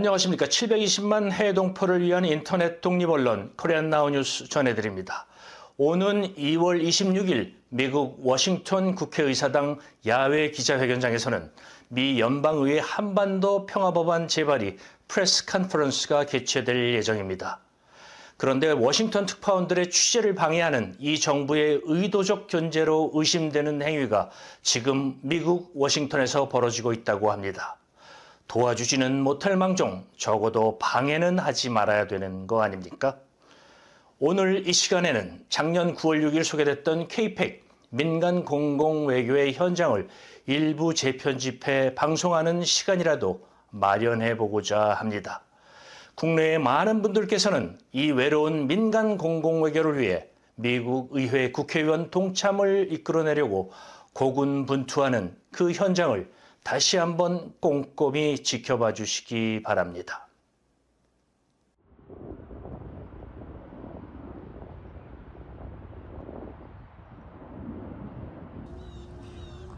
안녕하십니까. 720만 해동포를 위한 인터넷 독립 언론 코리안 나우 뉴스 전해드립니다. 오는 2월 26일 미국 워싱턴 국회의사당 야외 기자회견장에서는 미 연방의회 한반도 평화법안 제발이 프레스 컨퍼런스가 개최될 예정입니다. 그런데 워싱턴 특파원들의 취재를 방해하는 이 정부의 의도적 견제로 의심되는 행위가 지금 미국 워싱턴에서 벌어지고 있다고 합니다. 도와주지는 못할 망정 적어도 방해는 하지 말아야 되는 거 아닙니까? 오늘 이 시간에는 작년 9월 6일 소개됐던 KPEC 민간 공공 외교의 현장을 일부 재편집해 방송하는 시간이라도 마련해 보고자 합니다. 국내의 많은 분들께서는 이 외로운 민간 공공 외교를 위해 미국 의회 국회의원 동참을 이끌어내려고 고군분투하는 그 현장을 다시 한번 꼼꼼히 지켜봐 주시기 바랍니다.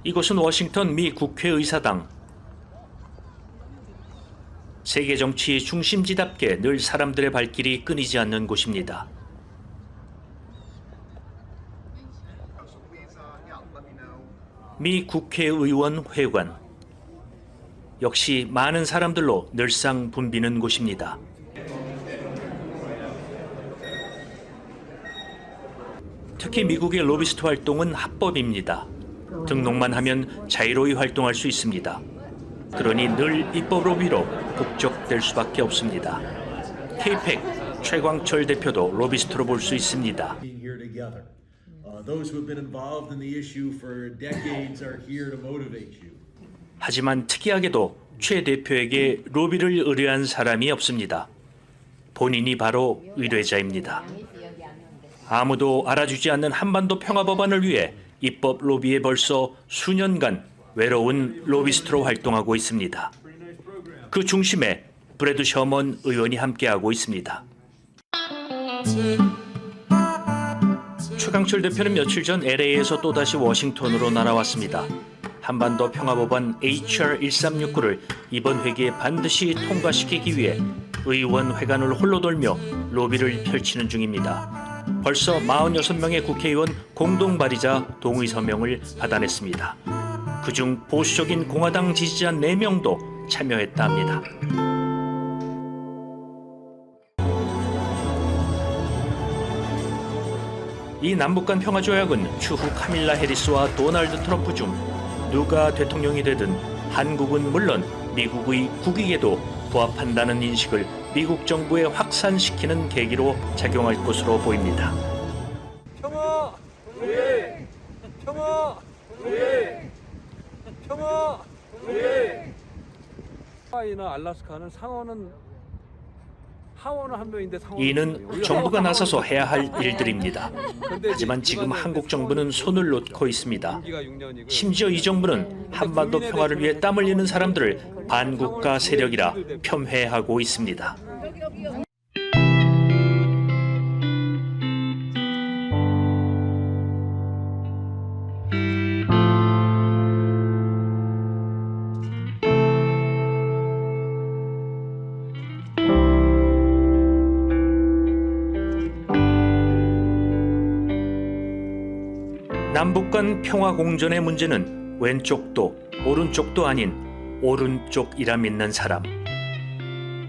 이곳은 워싱턴 미 국회의사당. 세계 정치 중심지답게 늘 사람들의 발길이 끊이지 않는 곳입니다. 미 국회의원 회관. 역시 많은 사람들로 늘상 붐비는 곳입니다. 특히 미국의 로비스트 활동은 합법입니다. 등록만 하면 자유로이 활동할 수 있습니다. 그러니 늘 입법 로비로 북적될 수밖에 없습니다. 케이펙 최광철 대표도 로비스트로 볼 수 있습니다. 하지만 특이하게도 최 대표에게 로비를 의뢰한 사람이 없습니다. 본인이 바로 의뢰자입니다. 아무도 알아주지 않는 한반도 평화 법안을 위해 입법 로비에 벌써 수년간 외로운 로비스트로 활동하고 있습니다. 그 중심에 브래드 셔먼 의원이 함께하고 있습니다. 최강철 대표는 며칠 전 LA에서 또다시 워싱턴으로 날아왔습니다. 한반도 평화법안 HR 1369를 이번 회기에 반드시 통과시키기 위해 의원 회관을 홀로 돌며 로비를 펼치는 중입니다. 벌써 46명의 국회의원 공동 발의자 동의 서명을 받아냈습니다. 그중 보수적인 공화당 지지자 4명도 참여했다 합니다. 이 남북 간 평화 조약은 추후 카밀라 해리스와 도널드 트럼프 중 누가 대통령이 되든 한국은 물론 미국의 국익에도 부합한다는 인식을 미국 정부에 확산시키는 계기로 작용할 것으로 보입니다. 평화 우리 평화 우리 평화 우리 하와이나 알라스카는 상원은 하원은 한 명인데 상원 이는 정부가 나서서 해야 할 일들입니다. 하지만 지금 한국 정부는 손을 놓고 있습니다. 심지어 이 정부는 한반도 평화를 위해 땀 흘리는 사람들을 반국가 세력이라 폄훼하고 있습니다. 남북 간 평화 공존의 문제는 왼쪽도 오른쪽도 아닌 오른쪽이라 믿는 사람.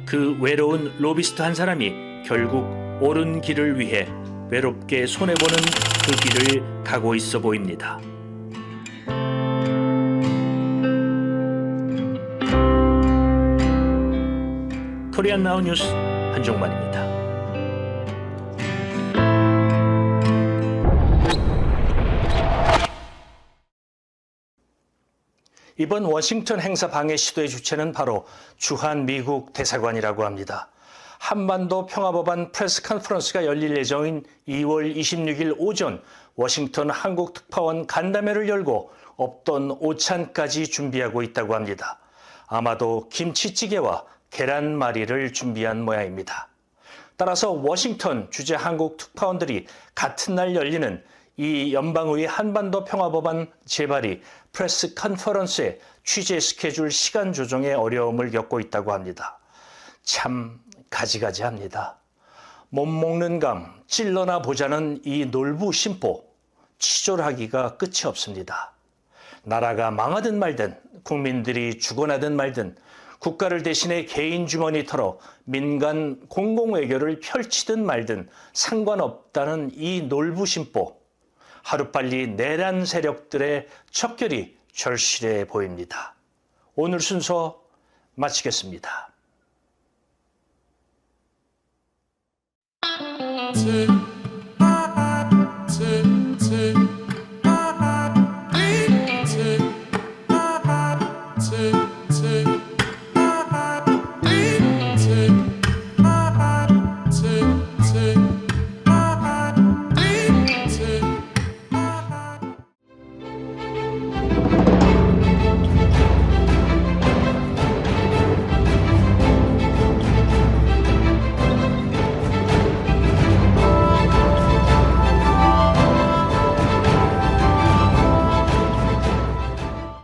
그 외로운 로비스트 한 사람이 결국 옳은 길을 위해 외롭게 손해보는 그 길을 가고 있어 보입니다. 코리안 나우 뉴스 한종만입니다. 이번 워싱턴 행사 방해 시도의 주체는 바로 주한 미국 대사관이라고 합니다. 한반도 평화법안 프레스 컨퍼런스가 열릴 예정인 2월 26일 오전 워싱턴 한국 특파원 간담회를 열고 없던 오찬까지 준비하고 있다고 합니다. 아마도 김치찌개와 계란말이를 준비한 모양입니다. 따라서 워싱턴 주재 한국 특파원들이 같은 날 열리는 이 연방의회 한반도 평화법안 제발이 프레스 컨퍼런스의 취재 스케줄 시간 조정에 어려움을 겪고 있다고 합니다. 참 가지가지합니다. 못 먹는 감 찔러나 보자는 이 놀부 심보 치졸하기가 끝이 없습니다. 나라가 망하든 말든 국민들이 죽어나든 말든 국가를 대신해 개인 주머니 털어 민간 공공외교를 펼치든 말든 상관없다는 이 놀부심보 하루빨리 내란 세력들의 척결이 절실해 보입니다. 오늘 순서 마치겠습니다.